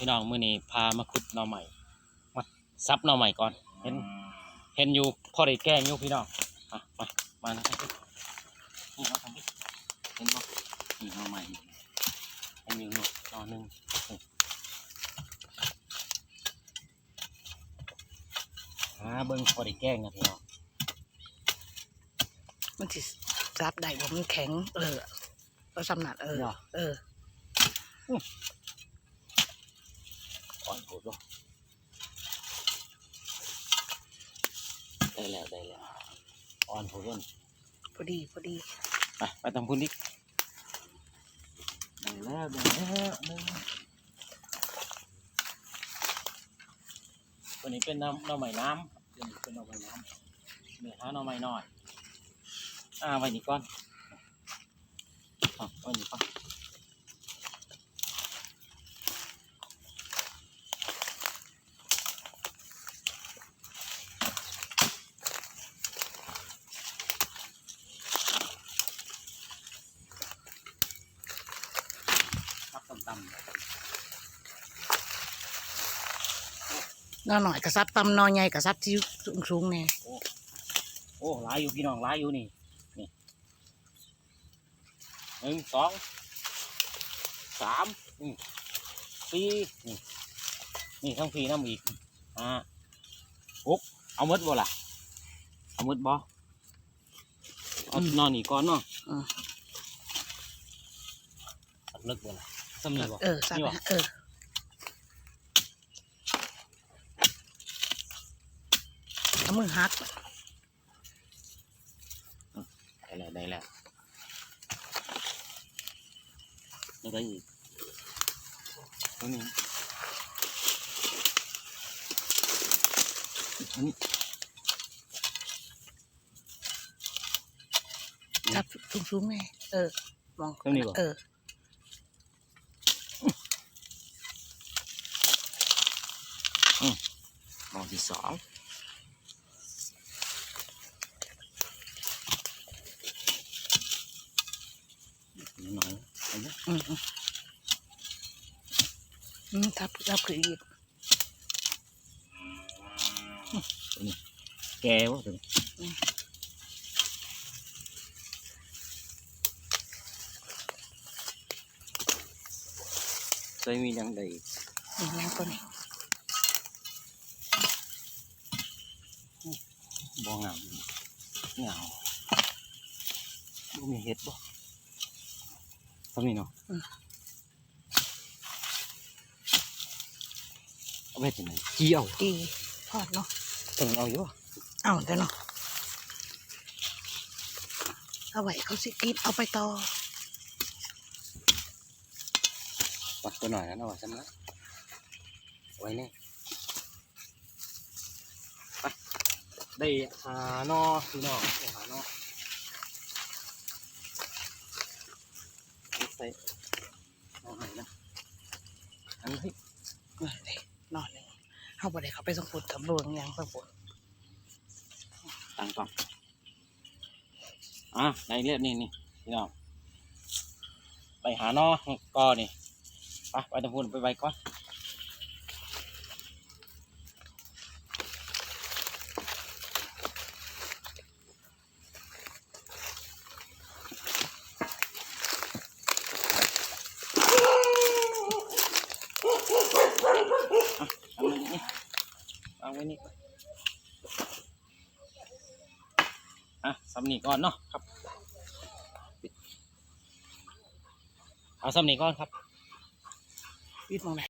พี่น้องมื้อนี้พามาขุดหน่อใหม่มาซับหน่อใหม่ก่อน เห็น เห็นอยู่พอได้แกล้งอยู่พี่น้องมามามานะครับนี่มาทำดิเห็นบ่นี่หน่อใหม่เห็นอยู่หน่อหนึ่งนี่หาเบิ่งพอได้แกล้งนะพี่น้องมันสิซับได้บ่มันแข็งเออก็สำนักเออ เออ อ่อนโหดบ่ได้แล้วได้แล้วอ่อนโหดบ่พอดีพอดีไปไปทำพุ่นดิได้แล้วได้แล้วหนึ่งตัวนี้เป็นน้ำหน่อไม้น้ำตัวนี้เป็นหน่อไม้น้ำเนี่ยหาหน่อไม้น้อยอ่าไว้นี่ก่อนอะไว้นี่ก่อนครับ ต่ำนอหน่อยกระซับตำนอใหญ่กระซับที่สูงสูงๆแน่ๆโอ้หลายอยู่พี่น้องหลายอยู่นี่นี่หนึ่งสองสามนี่สี่นี่นี่ทั้งสี่น้ำอีกห้าหกเอาหมดบ่ล่ะเอาหมดบ่เอานอนนี่ก่อนเนาะอืมตักเลิกบ่ล่ะ สำนีบ่เออซับนี่วะนะเออเอามือหักได้แล้วได้แล้วแล้วก็อีกตัวนี้อันนี้ซับสูงสูงๆแน่เออ มองตรงนี้บ่เออ หมอที่สองหน่อยเห็นไหมอืมอืมอืมทั บทับคืออีกแกวะตัวนี้เคยมียังไงนี่ยังตัวนี้บ่งามเหงาบ่มีเห็ดบ่ทำนี่เนาะเอาไปที่ไหนเกี่ยวดีพอดเนาะถึงเอาอยู่บ่เอาแต่เนาะเอาไว้เขาสิกินเอาไปต่อปัดตัวหน่อยนะเอาไว้ฉันนะไว้แน่ไได้หานอพี่น้องได้หานอใส่เอาไหนนะอันนี้เออนี่นอนเลยเอาไปเลยเขาไปสงปุดกับรวงยังสงปุดตั้งกล้องอะในเรียบนี่นี่พี่น้องไปหานอก่อนี่ไปไปตะพูนไปไปก่อน เอาไว้นี่วางไว้นี่อะสำนีก่อนเนาะครับ เอาสำนีก่อนครับปิดมองไหน